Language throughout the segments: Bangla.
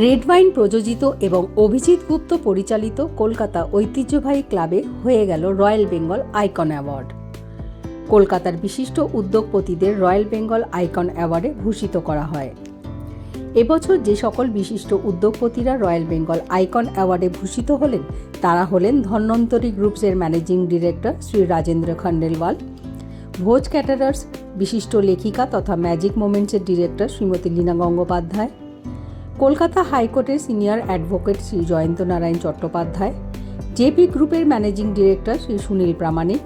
রেড ওয়াইন প্রযোজিত এবং অভিজিৎ গুপ্ত পরিচালিত কলকাতা ঐতিহ্যবাহী ক্লাবে হয়ে গেল রয়্যাল বেঙ্গল আইকন অ্যাওয়ার্ড। কলকাতার বিশিষ্ট উদ্যোগপতিদের রয়্যাল বেঙ্গল আইকন অ্যাওয়ার্ডে ভূষিত করা হয়। এবছর যে সকল বিশিষ্ট উদ্যোগপতিরা রয়্যাল বেঙ্গল আইকন অ্যাওয়ার্ডে ভূষিত হলেন, তারা হলেন Dhanwantari গ্রুপসের managing director Shri Rajendra Khandelwal, Bhoj caterers, বিশিষ্ট লেখিকা তথা ম্যাজিক মোমেন্টসের ডিরেক্টর শ্রীমতী লীনা গঙ্গোপাধ্যায় কলকাতা হাইকোর্টের senior advocate Shri Jayanta Narayan Chattopadhyay, JP গ্রুপের ম্যানেজিং ডিরেক্টর শ্রী সুনীল প্রামাণিক,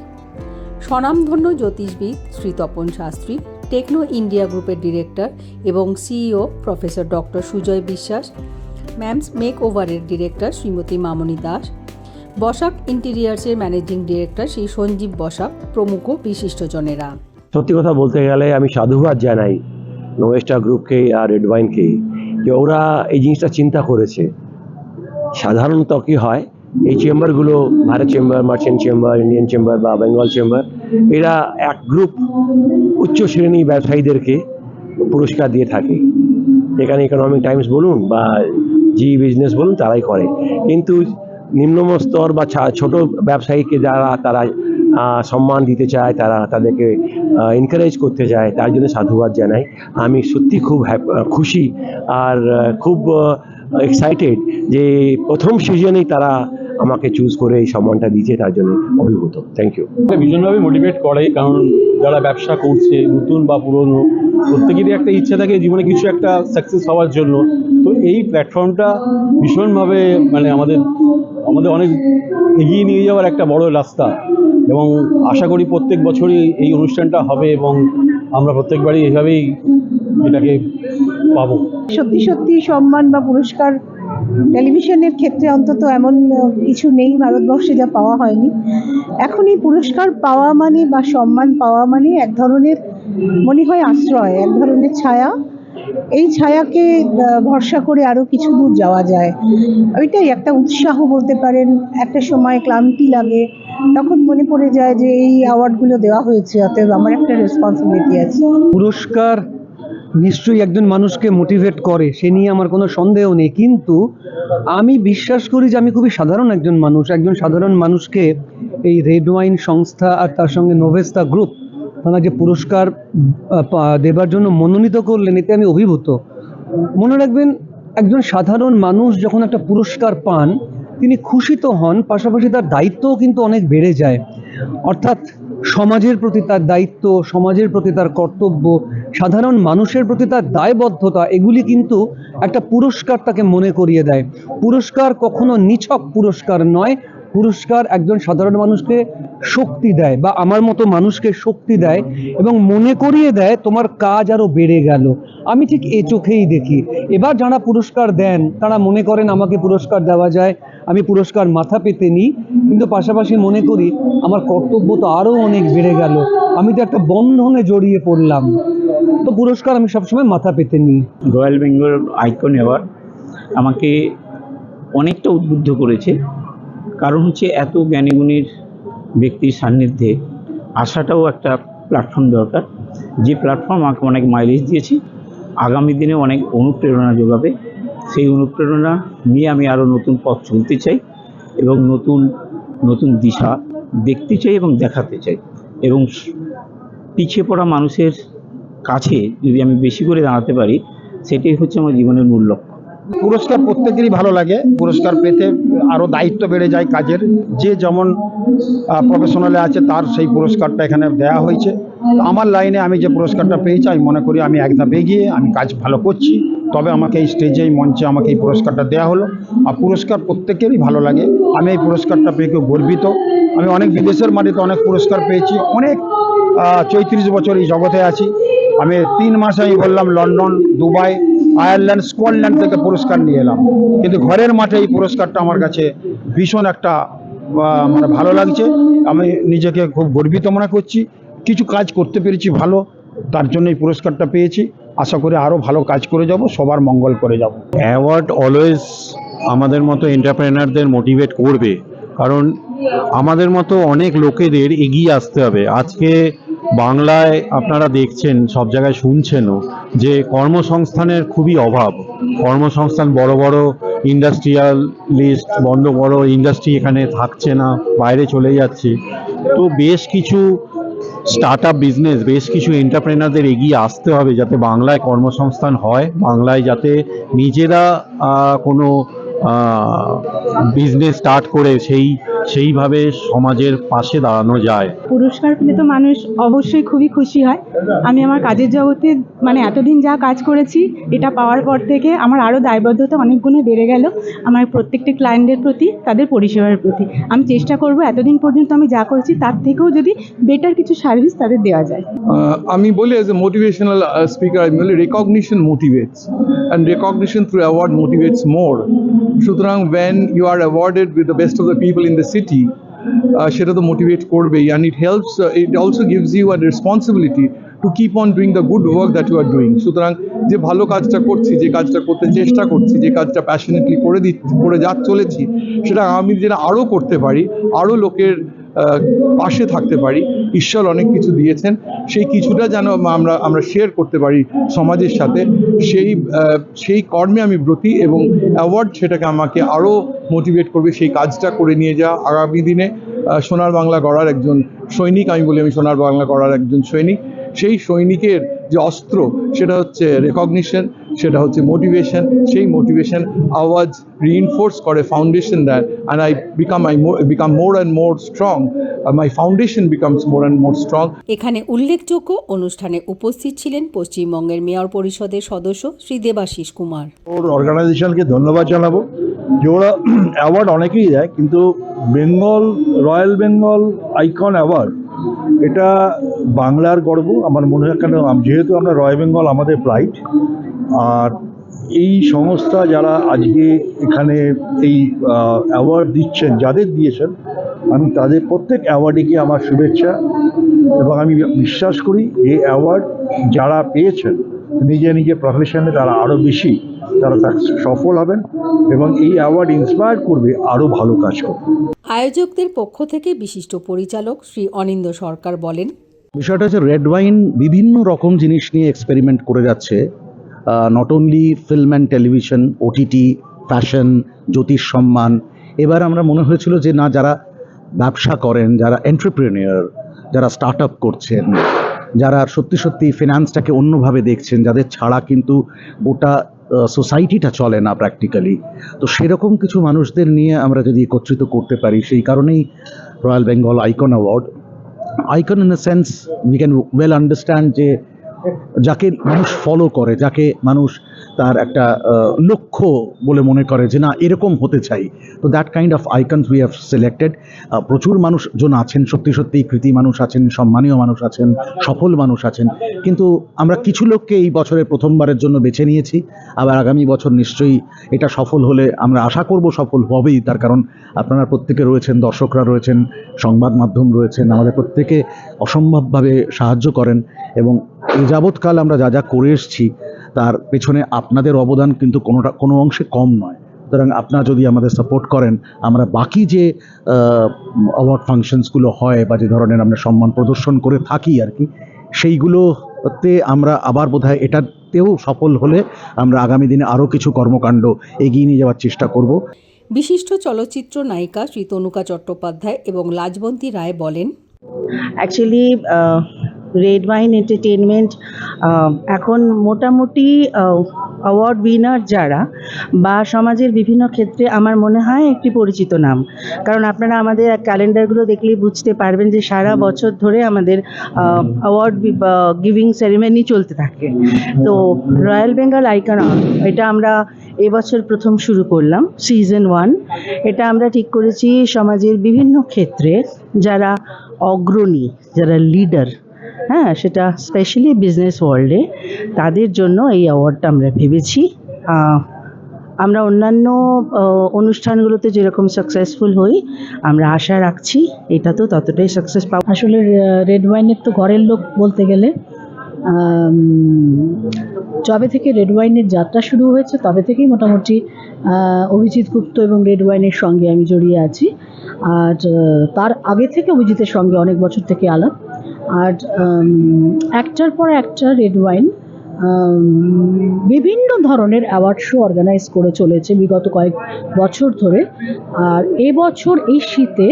স্বনামধন্য জ্যোতিষবিদ শ্রী তপন শাস্ত্রী, টেকনো ইন্ডিয়া গ্রুপের ডিরেক্টর এবং CEO professor doctor Sujoy Biswas, mam's make ওভারের ডিরেক্টর শ্রীমতী মামনি দাস, বসাক ইন্টেরিয়ার্সের ম্যানেজিং ডিরেক্টর শ্রী সঞ্জীব বসাক প্রমুখ বিশিষ্টজনেরা। সত্যি কথা বলতে গেলে আমি সাধুবাদ জানাই নোয়েস্টার গ্রুপকে আর রেড ওয়াইনকে যে ওরা এই জিনিসটা চিন্তা করেছে। সাধারণত কি হয়, এই চেম্বারগুলো Bharat chamber, merchant chamber, Indian chamber বা বেঙ্গল চেম্বার, এরা এক গ্রুপ উচ্চ শ্রেণি ব্যবসায়ীদেরকে পুরস্কার দিয়ে থাকে। এখানে ইকোনমিক টাইমস বলুন বা জি বিজনেস বলুন, তারাই করে। কিন্তু নিম্নম স্তর বা ছোট ব্যবসায়ীকে যারা, তারা সম্মান দিতে চায়, তারা তাদেরকে এনকারেজ করতে চায়, তার জন্য সাধুবাদ জানাই। আমি সত্যি খুব খুশি আর খুব এক্সাইটেড যে প্রথম সিজনেই তারা আমাকে চুজ করে এই সম্মানটা দিয়েছে, তার জন্য অভিভূত। থ্যাংক ইউ ভীষণভাবে মোটিভেট করে, কারণ যারা ব্যবসা করছে, নতুন বা পুরনো, প্রত্যেকেরই একটা ইচ্ছা থাকে জীবনে কিছু একটা সাকসেস হওয়ার জন্য। তো এই প্ল্যাটফর্মটা ভীষণভাবে মানে আমাদের আমাদের অনেক এগিয়ে নিয়ে যাওয়ার একটা বড় রাস্তা। এবং আশা করি প্রত্যেক বছরই এই অনুষ্ঠানটা হবে এবং আমরা প্রত্যেকবারই এভাবেই এটাকে পাবো। সত্যি সত্যি সম্মান বা পুরস্কার টেলিভিশনের ক্ষেত্রে অন্তত এমন কিছু নেই, ভারতবর্ষে যা পাওয়া হয়নি। এখন এই পুরস্কার পাওয়া মানে বা সম্মান পাওয়া মানে এক ধরনের মনে হয় আশ্রয়, এক ধরনের ছায়া। এই ছায়াকে ভরসা করে আরও কিছু দূর যাওয়া যায়। ওইটাই একটা উৎসাহ বলতে পারেন, একটা সময় ক্লান্তি লাগে তখন মনে পড়ে যায় যে এই অ্যাওয়ার্ডগুলো দেওয়া হয়েছে, অতএব আমার একটা রেসপন্সিবিলিটি আছে। পুরস্কার নিশ্চয়ই একজন মানুষকে মোটিভেট করে, সে নিয়ে আমার কোনো সন্দেহ নেই। কিন্তু আমি বিশ্বাস করি যে আমি খুবই সাধারণ একজন মানুষ, একজন সাধারণ মানুষকে এই রেড ওয়াইন সংস্থা আর তার সঙ্গে নোভেস্তা গ্রুপ তারা যে পুরস্কার দেবার জন্য মনোনীত করলেন, এতে আমি অভিভূত। মনে রাখবেন, একজন সাধারণ মানুষ যখন একটা পুরস্কার পান তিনি খুশি তো হন, পাশাপাশি তার দায়িত্বও কিন্তু অনেক বেড়ে যায়। অর্থাৎ সমাজের প্রতি তার দায়িত্ব, সমাজের প্রতি তার কর্তব্য, সাধারণ মানুষের প্রতি তার দায়বদ্ধতা, এগুলি কিন্তু একটা পুরস্কার তাকে মনে করিয়ে দেয়। পুরস্কার কখনো নিছক পুরস্কার নয় পুরস্কার একজন সাধারণ মানুষকে শক্তি দেয় বা আমার মতো মানুষকে শক্তি দেয় এবং মনে করিয়ে দেয় তোমার কাজ আরও বেড়ে গেল। আমি ঠিক এ চোখেই দেখি। এবার যারা পুরস্কার দেন, তারা মনে করেন আমাকে পুরস্কার দেওয়া যায়, আমি পুরস্কার মাথা পেতে নিই। কিন্তু পাশাপাশি মনে করি আমার কর্তব্য তো আরও অনেক বেড়ে গেল। আমি তো একটা বন্ধনে জড়িয়ে পড়লাম। তো পুরস্কার আমি সবসময় মাথা পেতে নিই। রয়্যাল বেঙ্গল আইকন অ্যাওয়ার্ড আমাকে অনেকটা উদ্বুদ্ধ করেছে। কারণ হচ্ছে এত জ্ঞানীগুণীর ব্যক্তির সান্নিধ্যে আসাটাও একটা প্ল্যাটফর্ম দরকার। যে প্ল্যাটফর্ম আমাকে অনেক মাইলেজ দিয়েছে, আগামী দিনে অনেক অনুপ্রেরণা যোগাবে। সেই অনুপ্রেরণা নিয়ে আমি আরও নতুন পথ চলতে চাই এবং নতুন নতুন দিশা দেখতে চাই এবং দেখাতে চাই। এবং পিছিয়ে পড়া মানুষের কাছে যদি আমি বেশি করে দাঁড়াতে পারি, সেটাই হচ্ছে আমার জীবনের মূল লক্ষ্য। পুরস্কার প্রত্যেকেরই ভালো লাগে। পুরস্কার পেতে আরও দায়িত্ব বেড়ে যায় কাজের। যে যেমন প্রফেশনালে আছে তার সেই পুরস্কারটা এখানে দেওয়া হয়েছে। আমার লাইনে আমি যে পুরস্কারটা পেয়েছি, আমি মনে করি আমি এক ধাপ এগিয়ে আমি কাজ ভালো করছি। তবে আমাকে এই স্টেজে এই মঞ্চে আমাকে এই পুরস্কারটা দেওয়া হলো। আর পুরস্কার প্রত্যেকেরই ভালো লাগে। আমি এই পুরস্কারটা পেয়ে গর্বিত। আমি অনেক বিদেশের মাটিতে অনেক পুরস্কার পেয়েছি। অনেক চৌত্রিশ বছর এই জগতে আছি। আমি তিন মাসে আমি বললাম, লন্ডন, দুবাই, আয়ারল্যান্ড, স্কটল্যান্ড থেকে পুরস্কার নিয়ে এলাম। কিন্তু ঘরের মাঠে এই পুরস্কারটা আমার কাছে ভীষণ একটা মানে ভালো লাগছে। আমি নিজেকে খুব গর্বিত মনে করছি। কিছু কাজ করতে পেরেছি ভালো, তার জন্য এই পুরস্কারটা পেয়েছি। আশা করি আরও ভালো কাজ করে যাব, সবার মঙ্গল করে যাব। অ্যাওয়ার্ড অলওয়েজ আমাদের মতো এন্টারপ্রেনারদের মোটিভেট করবে। কারণ আমাদের মতো অনেক লোকেদের এগিয়ে আসতে হবে। আজকে বাংলায় আপনারা দেখছেন, সব জায়গায় শুনছেনও যে কর্মসংস্থানের খুবই অভাব। কর্মসংস্থান বড় বড় ইন্ডাস্ট্রিয়ালিস্ট বন্ধ বড় ইন্ডাস্ট্রি এখানে থাকছে না, বাইরে চলে যাচ্ছে। তো বেশ কিছু স্টার্ট আপ বিজনেস, বেশ কিছু এন্টারপ্রেনারদের এগিয়ে আসতে হবে যাতে বাংলায় কর্মসংস্থান হয়, বাংলায় যাতে নিজেরা কোনো বিজনেস স্টার্ট করে সেই সেইভাবে সমাজের পাশে দাঁড়ানো যায়। পুরস্কার পেলে তো মানুষ অবশ্যই খুবই খুশি হয়। আমি আমার কাজের জগতে মানে এতদিন যা কাজ করেছি এটা পাওয়ার পর থেকে আমার আরও দায়বদ্ধতা অনেক গুণে বেড়ে গেল। আমার প্রত্যেকটি ক্লায়েন্টের প্রতি তাদের পরিষেবার প্রতি। আমি চেষ্টা করব এতদিন পর্যন্ত আমি যা করেছি তার থেকেও যদি বেটার কিছু সার্ভিস তাদের দেওয়া যায়। আমি বলি অ্যাজ এ মোটিভেশনাল স্পিকার আমি বলি recognition motivates and recognition through award motivates more সুতরাং when you are awarded with the best of the people in the city সেটা তো মোটিভেট করবেই and it helps it also gives you are responsibility to keep on doing the good work that you are doing সুতরাং যে ভালো কাজটা করছি, যে কাজটা করতে চেষ্টা করছি, যে কাজটা প্যাশনেটলি করে দিচ্ছি, করে যা চলেছি, সেটা আমি যেটা আরও করতে পারি আরও লোকের পাশে থাকতে পারি। ঈশ্বর অনেক কিছু দিয়েছেন। সেই কিছুটা যেন আমরা আমরা শেয়ার করতে পারি সমাজের সাথে। সেই সেই কর্মে আমি ব্রতী এবং অ্যাওয়ার্ড সেটাকে আমাকে আরও মোটিভেট করবে। সেই কাজটা করে নিয়ে যাওয়া আগামী দিনে সোনার বাংলা গড়ার একজন সৈনিক, আমি বলি আমি সোনার বাংলা গড়ার একজন সৈনিক। সেই সৈনিকের যে অস্ত্র, সেটা হচ্ছে রেকগনিশন সেটা হচ্ছে মোটিভেশন সেই মোটিভেশন আওয়াজ রিইনফোর্স করে ফাউন্ডেশন দেয় and I become I become more and more strong my foundation becomes more and more strong এখানে উল্লেখযোগ্য অনুষ্ঠানে উপস্থিত ছিলেন পশ্চিমবঙ্গের মেয়র পরিষদের সদস্য শ্রী দেবাশিস কুমার। ওর অর্গানাইজেশনকে ধন্যবাদ জানাব। যে ওরা অ্যাওয়ার্ড অনেকেই দেয় কিন্তু Bengal royal Bengal icon award এটা বাংলার গর্ব। আমার মনে হয় কেন যেহেতু আমরা রয়্যাল বেঙ্গল আমাদের প্রাইড আর এই সংস্থা যারা আজকে এখানে এই অ্যাওয়ার্ড দিচ্ছেন যাদের দিয়েছেন আমি তাদের প্রত্যেক অ্যাওয়ার্ডেকে আমার শুভেচ্ছা এবং আমি বিশ্বাস করি এই অ্যাওয়ার্ড যারা পেয়েছেন নিজে নিজে প্রফেশনে তারা আরও বেশি তারা সফল হবেন এবং এই অ্যাওয়ার্ড ইন্সপায়ার করবে আরও ভালো কাজ করবে। আয়োজকদের পক্ষ থেকে বিশিষ্ট পরিচালক শ্রী অনিন্দ সরকার বলেন বিষয়টা হচ্ছে রেড ওয়াইন বিভিন্ন রকম জিনিস নিয়ে এক্সপেরিমেন্ট করে যাচ্ছে। Not only film and television OTT fashion জ্যোতিষ সম্মান। এবার আমরা মনে হয়েছিল যে না, যারা ব্যবসা করেন, যারা এন্টারপ্রেনিয়র যারা স্টার্ট আপ করছেন, যারা সত্যি সত্যি ফিনান্সটাকে অন্যভাবে দেখছেন, যাদের ছাড়া কিন্তু গোটা সোসাইটিটা চলে না প্র্যাকটিক্যালি তো সেরকম কিছু মানুষদের নিয়ে আমরা যদি একত্রিত করতে পারি, সেই কারণেই royal Bengal icon award icon in the sense we can well understand যে যাকে মানুষ ফলো করে, যাকে মানুষ তার একটা লক্ষ্য বলে মনে করে যে না, এরকম হতে চাই। তো that kind of icons we have selected প্রচুর মানুষজন আছেন, সত্যি সত্যি কৃতি মানুষ আছেন, সম্মানীয় মানুষ আছেন, সফল মানুষ আছেন। কিন্তু আমরা কিছু লোককে এই বছরের প্রথমবারের জন্য বেছে নিয়েছি। আবার আগামী বছর নিশ্চয়ই এটা সফল হলে আমরা আশা করব সফল হবেই। তার কারণ আপনারা প্রত্যেকে রয়েছেন, দর্শকরা রয়েছেন, সংবাদ মাধ্যম রয়েছেন, আমাদের প্রত্যেকে অসম্ভবভাবে সাহায্য করেন এবং যাবৎকাল আমরা যা যা করে এসেছি তার পেছনে আপনাদের অবদান কিন্তু কোনোটা কোনো অংশে কম নয়। সুতরাং আপনারা যদি আমাদের সাপোর্ট করেন আমরা বাকি যে অ্যাওয়ার্ড ফাংশনসগুলো হয় বা যে ধরনের আমরা সম্মান প্রদর্শন করে থাকি আর কি সেইগুলোতে আমরা আবার বোধহয় এটাতেও সফল হলে আমরা আগামী দিনে আরও কিছু কর্মকাণ্ড এগিয়ে নিয়ে যাওয়ার চেষ্টা করব। বিশিষ্ট চলচ্চিত্র নায়িকা শ্রী তনুকা চট্টোপাধ্যায় এবং লাজবন্তী রায় বলেন অ্যাকচুয়ালি রেড ওয়াইন এন্টারটেনমেন্ট এখন মোটামুটি অ্যাওয়ার্ড উইনার যারা বা সমাজের বিভিন্ন ক্ষেত্রে আমার মনে হয় একটি পরিচিত নাম। কারণ আপনারা আমাদের ক্যালেন্ডারগুলো দেখলেই বুঝতে পারবেন যে সারা বছর ধরে আমাদের অ্যাওয়ার্ড গিভিং সেরিমনি চলতে থাকে। তো রয়্যাল বেঙ্গল আইকন এটা আমরা এবছর প্রথম শুরু করলাম সিজন ওয়ান এটা আমরা ঠিক করেছি সমাজের বিভিন্ন ক্ষেত্রে যারা অগ্রণী যারা লিডার হ্যাঁ সেটা স্পেশালি বিজনেস ওয়ার্ল্ডে তাদের জন্য এই অ্যাওয়ার্ডটা আমরা ভেবেছি। আমরা অন্যান্য অনুষ্ঠানগুলোতে যেরকম সাকসেসফুল হই, আমরা আশা রাখছি এটা তো ততটাই সাকসেস পাব। আসলে রেড ওয়াইনের তো ঘরের লোক বলতে গেলে যবে থেকে রেড ওয়াইনের যাত্রা শুরু হয়েছে, তবে থেকেই মোটামুটি অভিজিৎ গুপ্ত এবং রেড ওয়াইনের সঙ্গে আমি জড়িয়ে আছি। আর তার আগে থেকে অভিজিতের সঙ্গে অনেক বছর থেকে আলাপ। আর একটার পর একটা রেড ওয়াইন বিভিন্ন ধরনের অ্যাওয়ার্ড শো অর্গানাইজ করে চলেছে বিগত কয়েক বছর ধরে। আর এবছর এই শীতে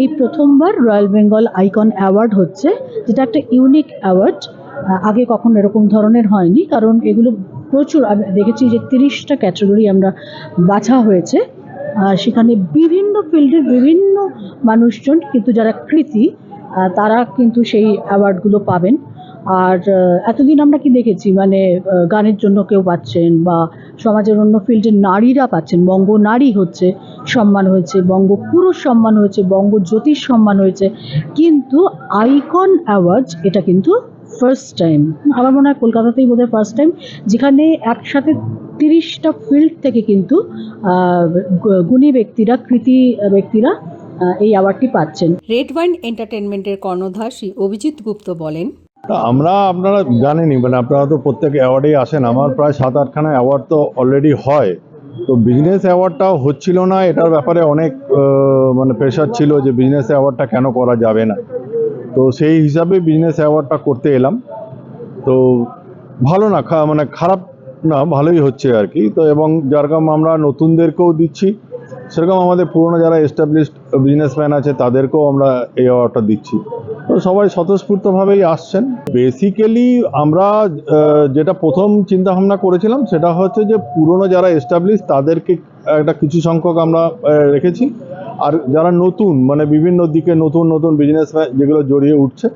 এই প্রথমবার রয়্যাল বেঙ্গল আইকন অ্যাওয়ার্ড হচ্ছে, যেটা একটা ইউনিক অ্যাওয়ার্ড আগে কখনো এরকম ধরনের হয়নি, কারণ এগুলো প্রচুর, আমি দেখেছি যে তিরিশটা ক্যাটাগরি আমরা বাছা হয়েছে। আর সেখানে বিভিন্ন ফিল্ডের বিভিন্ন মানুষজন, কিন্তু যারা কৃতি তারা কিন্তু সেই অ্যাওয়ার্ডগুলো পাবেন। আর এতদিন আমরা কি দেখেছি? মানে গানের জন্য কেউ পাচ্ছেন বা সমাজের অন্য ফিল্ডের নারীরা পাচ্ছেন। বঙ্গ নারী হচ্ছে সম্মান হয়েছে, বঙ্গ পুরুষ সম্মান হয়েছে, বঙ্গ জ্যোতিষ সম্মান হয়েছে। কিন্তু আইকন অ্যাওয়ার্ড এটা কিন্তু ফার্স্ট টাইম আমার মনে হয় কলকাতাতেই বোধহয় ফার্স্ট টাইম যেখানে একসাথে তিরিশটা ফিল্ড থেকে কিন্তু গুণী ব্যক্তিরা, কৃতি ব্যক্তিরা এই অ্যাওয়ার্ডটি পাচ্ছেন। রেড ওয়াইন এন্টারটেনমেন্টের কর্ণধার শ্রী অভিজিৎ গুপ্ত বলেন তা আমরা আপনারা জানেনই মানে আপনারা তো প্রত্যেক অ্যাওয়ার্ডেই আসেন। আমার প্রায় সাত আটখানা অ্যাওয়ার্ড তো অলরেডি হয়। তো বিজনেস অ্যাওয়ার্ডটাও হচ্ছিল না এটার ব্যাপারে অনেক মানে প্রেশার ছিল যে বিজনেস অ্যাওয়ার্ডটা কেন করা যাবে না। তো সেই হিসাবে বিজনেস অ্যাওয়ার্ডটা করতে এলাম। তো ভালো না খা- মানে খারাপ না ভালোই হচ্ছে আর কি। তো এবং যেরকম আমরা নতুনদেরকেও দিচ্ছি। সেরকম আমাদের পুরনো যারা এস্টাবলিশড বিজনেসম্যান আছে, তাদেরকেও আমরা এই অর্ডারটা দিচ্ছি। তো সবাই স্বতঃস্ফূর্তভাবেই আসছেন। বেসিক্যালি আমরা যেটা প্রথম চিন্তা ভাবনা করেছিলাম, সেটা হচ্ছে যে পুরনো যারা এস্টাবলিশ তাদেরকে একটা কিছু সংখ্যক আমরা রেখেছি। আর যারা নতুন মানে বিভিন্ন দিকে নতুন নতুন বিজনেস যেগুলো জড়িয়ে উঠছে,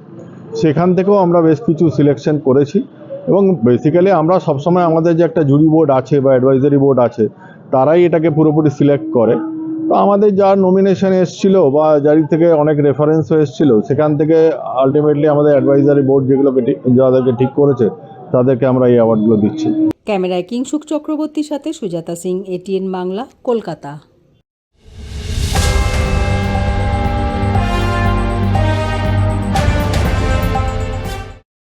সেখান থেকেও আমরা বেশ কিছু সিলেকশন করেছি। এবং বেসিক্যালি আমরা সবসময় আমাদের যে একটা জুরি বোর্ড আছে বা অ্যাডভাইজারি বোর্ড আছে তারাই এটাকে পুরোপুরি সিলেক্ট করে। তো আমাদের যা নমিনেশন এসছিল বা যার থেকে অনেক রেফারেন্সও এসছিল, সেখান থেকে আলটিমেটলি আমাদের অ্যাডভাইজারি বোর্ড যেগুলোকে যাদেরকে ঠিক করেছে, তাদেরকে আমরা এই অ্যাওয়ার্ডগুলো দিচ্ছি। ক্যামেরায় কিংসুক চক্রবর্তীর সাথে সুজাতা সিং এটিএন বাংলা, কলকাতা।